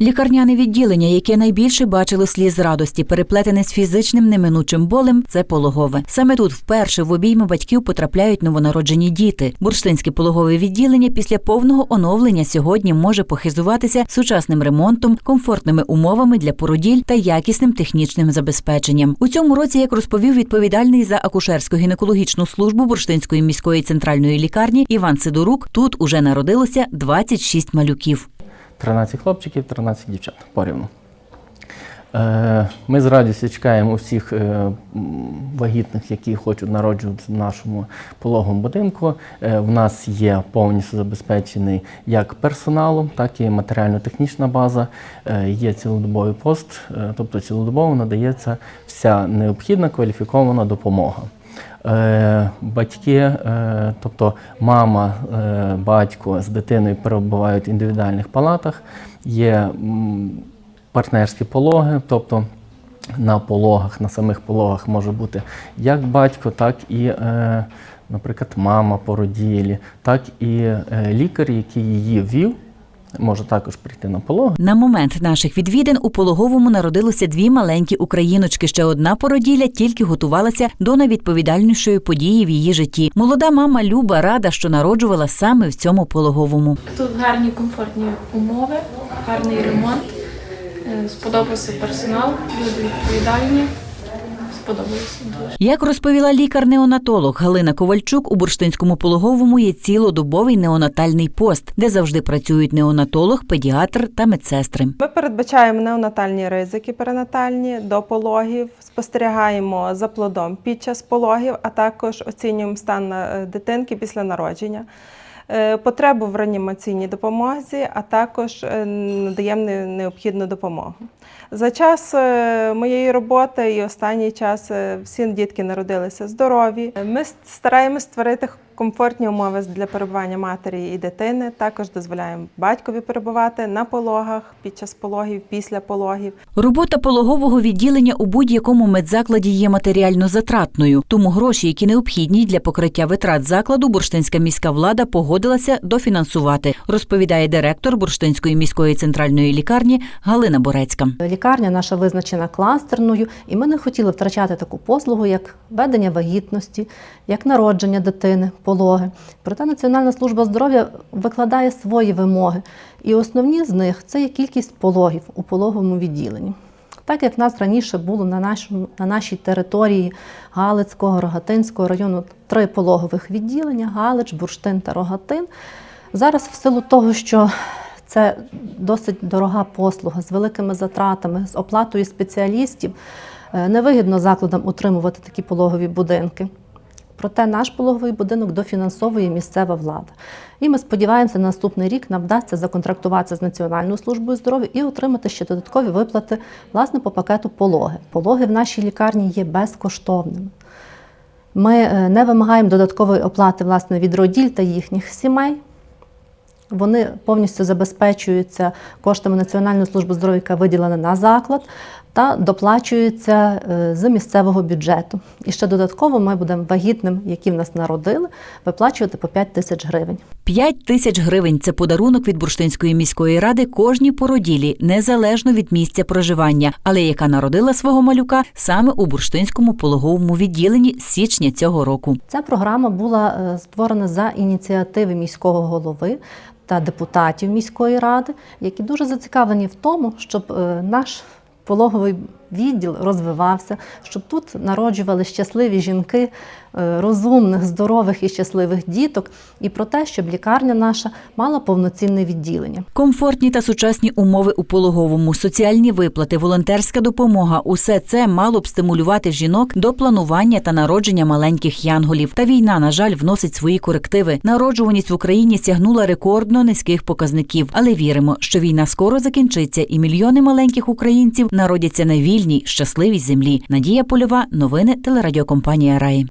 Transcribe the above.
Лікарняне відділення, яке найбільше бачило сліз радості, переплетене з фізичним неминучим болем, це пологове. Саме тут вперше в обійми батьків потрапляють новонароджені діти. Бурштинське пологове відділення після повного оновлення сьогодні може похизуватися сучасним ремонтом, комфортними умовами для породіль та якісним технічним забезпеченням. У цьому році, як розповів відповідальний за акушерсько-гінекологічну службу Бурштинської міської центральної лікарні Іван Сидорук, тут уже народилося 26 малюків. 13 хлопчиків, 13 дівчат порівну. Е, Ми з радістю чекаємо усіх е, вагітних, які хочуть народжувати в нашому пологовому будинку. Е, В нас є повністю забезпечений як персоналом, так і матеріально-технічна база. Є цілодобовий пост, тобто цілодобово надається вся необхідна кваліфікована допомога. Е, Батьки, е, тобто мама, е, батько з дитиною перебувають в індивідуальних палатах, є партнерські пологи, тобто на пологах, на самих пологах може бути як батько, так і, наприклад, мама породілі, так і лікар, який її вів, може також прийти на пологи. На момент наших відвідин у пологовому народилося дві маленькі україночки. Ще одна породілля тільки готувалася до найвідповідальнішої події в її житті. Молода мама Люба рада, що народжувала саме в цьому пологовому. Тут гарні комфортні умови, гарний ремонт. Е, Сподобався персонал, люди відповідальні. Сподобалося дуже. Як розповіла лікар-неонатолог Галина Ковальчук, у бурштинському пологовому є цілодобовий неонатальний пост, де завжди працюють неонатолог, педіатр та медсестри. Ми передбачаємо неонатальні ризики перинатальні до пологів, спостерігаємо за плодом під час пологів, а також оцінюємо стан е, дитинки після народження. Е, Потребу в реанімаційній допомозі, а також е, надаємо необхідну допомогу. За час е, моєї роботи і останній час всі дітки народилися здорові. Ми стараємось створити комфортні умови для перебування матері і дитини. Також дозволяємо батькові перебувати на пологах під час пологів, після пологів. Робота пологового відділення у будь-якому медзакладі є матеріально затратною, тому гроші, які необхідні для покриття витрат закладу, бурштинська міська влада погодилася дофінансувати, розповідає директор Бурштинської міської центральної лікарні Галина Борецька. Лікарня наша визначена кластерною, і ми не хотіли втрачати таку послугу, як ведення вагітності, як народження дитини, пологи. Проте Національна служба здоров'я викладає свої вимоги, і основні з них це є кількість пологів у пологовому відділенні. Так як в нас раніше було на, нашому, на нашій території Галицького, Рогатинського району три пологових відділення Галич, Бурштин та Рогатин. Зараз, в силу того, що це досить дорога послуга з великими затратами, з оплатою спеціалістів, е, невигідно закладам утримувати такі пологові будинки. Проте наш пологовий будинок дофінансовує місцева влада. І ми сподіваємося, на наступний рік нам вдасться законтрактуватися з Національною службою здоров'я і отримати ще додаткові виплати власне по пакету пологи. Пологи в нашій лікарні є безкоштовними. Ми е, не вимагаємо додаткової оплати власне від роділь та їхніх сімей. Вони повністю забезпечуються коштами Національної служби здоров'я, яка виділена на заклад, та доплачуються е, з місцевого бюджету. І ще додатково ми будемо вагітним, які в нас народили, виплачувати по 5 тисяч гривень. П'ять тисяч гривень це подарунок від Бурштинської міської ради кожній породілі, незалежно від місця проживання, але яка народила свого малюка саме у бурштинському пологовому відділенні з січня цього року. Ця програма була е, створена за ініціативи міського голови та депутатів міської ради, які дуже зацікавлені в тому, щоб е, наш пологовий відділ розвивався, щоб тут народжували щасливі жінки, е, розумних, здорових і щасливих діток, і про те, щоб лікарня наша мала повноцінне відділення. Комфортні та сучасні умови у пологовому, соціальні виплати, волонтерська допомога усе це мало б стимулювати жінок до планування та народження маленьких янголів. Та війна, на жаль, вносить свої корективи. Народжуваність в Україні сягнула рекордно низьких показників, але віримо, що війна скоро закінчиться, і мільйони маленьких українців народяться на вільній, щасливій землі. Надія Польова, новини телерадіокомпанія Раї.